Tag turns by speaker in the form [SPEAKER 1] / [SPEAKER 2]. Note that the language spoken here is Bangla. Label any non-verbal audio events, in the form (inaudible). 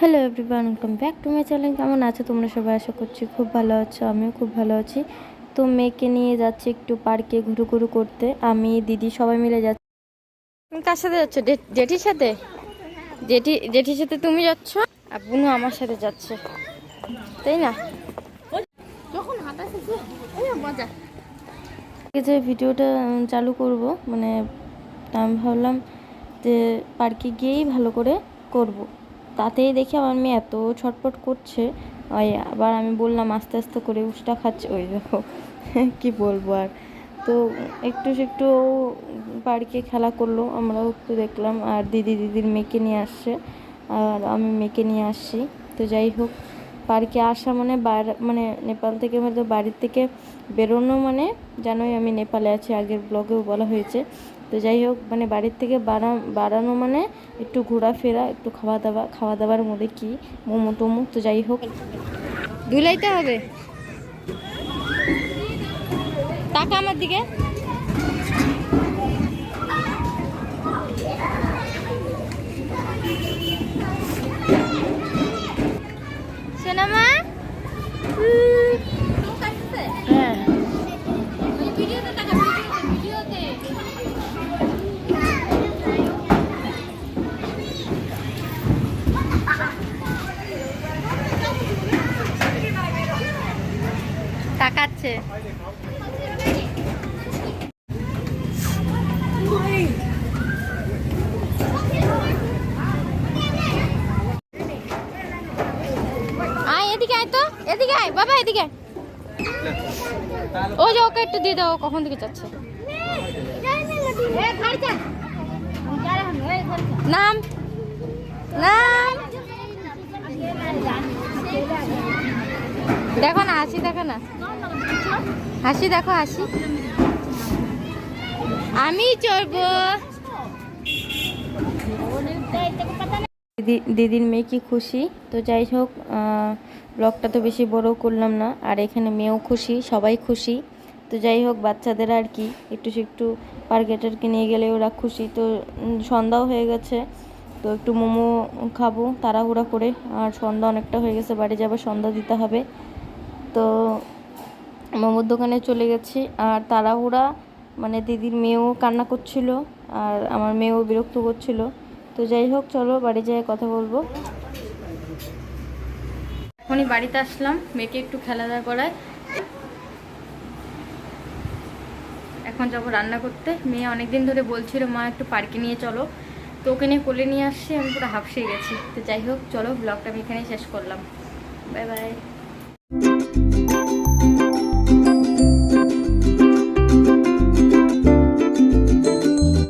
[SPEAKER 1] Hello everyone welcome back to my channel কেমন আছো তোমরা সবাই? আশা করছি খুব ভালো আছো আমিও খুব ভালো আছি। তো মেয়েকে নিয়ে যাচ্ছি একটু পার্কে ঘুরু ঘুরু করতে। আমি দিদি সবাই মিলে যাচ্ছি। তুমি কার সাথে যাচ্ছ? জেঠির সাথে? জেঠি জেঠির সাথে তুমি যাচ্ছ? আর বুনু আমার সাথে যাচ্ছে। তাই না? যে ভিডিওটা চালু করব মানে আমি ভাবলাম যে পার্কে গিয়েই ভালো করে করব। তাতেই দেখি আমার মেয়ে এত ছটপট করছে। ওই আবার আমি বললাম, আস্তে আস্তে করে উষ্টা খাচ্ছে। ওই দেখো, (laughs) কি বলব আর। তো একটু একটু বাড়িকে খেলা করল, আমরাও একটু দেখলাম। আর দিদি দিদির মেয়েকে নিয়ে আসছে। আর আমি মেয়েকে নিয়ে আসছি। তো যাই হোক পার্কে আসা মানে মানে নেপাল থেকে হয়তো বাড়ির থেকে বেরোনো মানে জানোই আমি নেপালে আছি, আগের ব্লগেও বলা হয়েছে। তো যাই হোক মানে বাড়ির থেকে বাড়া বাড়ানো মানে একটু ঘোরাফেরা, একটু খাওয়া দাওয়া খাওয়া দাওয়ার মধ্যে কি মোমো টোমো, তো যাই হোক। ধুলাইতে হবে। টাকা আমার দিকে সোনামা হ্যাঁ তাকাচ্ছে আয়, এদিকে আয় তো, এদিকে আয়, বাবা, এদিকে। ও যে ওকে একটু দিয়ে দাও কখন থেকে যাচ্ছে? নাম নাম। দেখো না, হাসি দেখো না। হাসি, দেখো হাসি। আমি চড়বো। দিদি, দিদির মেয়ে কি খুশি? তো যাই হোক ব্লগটা তো বেশি বড় করলাম না, আর এখানে মেয়েও খুশি, সবাই খুশি। তো যাই হোক, বাচ্চাদের আর কি, একটু একটু পার্কে টার্কে নিয়ে গেলে ওরা খুশি। তো সন্ধ্যাও হয়ে গেছে, তো একটু মোমো খাব তাড়াহুড়া করে। আর সন্ধ্যা অনেকটা হয়ে গেছে, বাড়ি যাবার সন্ধ্যা দিতে হবে। তো মোমোর দোকানে চলে গেছি আর তাড়াহুড়া মানে দিদির মেয়েও কান্না করছিল আর আমার মেয়েও বিরক্ত করছিল। তো যাই হোক, চলো বাড়ি যেয়ে কথা বলব। এখনই বাড়িতে আসলাম, মেয়েকে একটু খেলাধুলা করায়। এখন যাব রান্না করতে। মেয়ে অনেকদিন ধরে বলছিল, মা, একটু পার্কে নিয়ে চলো। তো ওকে নিয়ে কোলে নিয়ে আসছি, আমি পুরো হাফসে গেছি। তো যাই হোক, চলো ব্লগটা আমি এখানেই শেষ করলাম। Bye bye.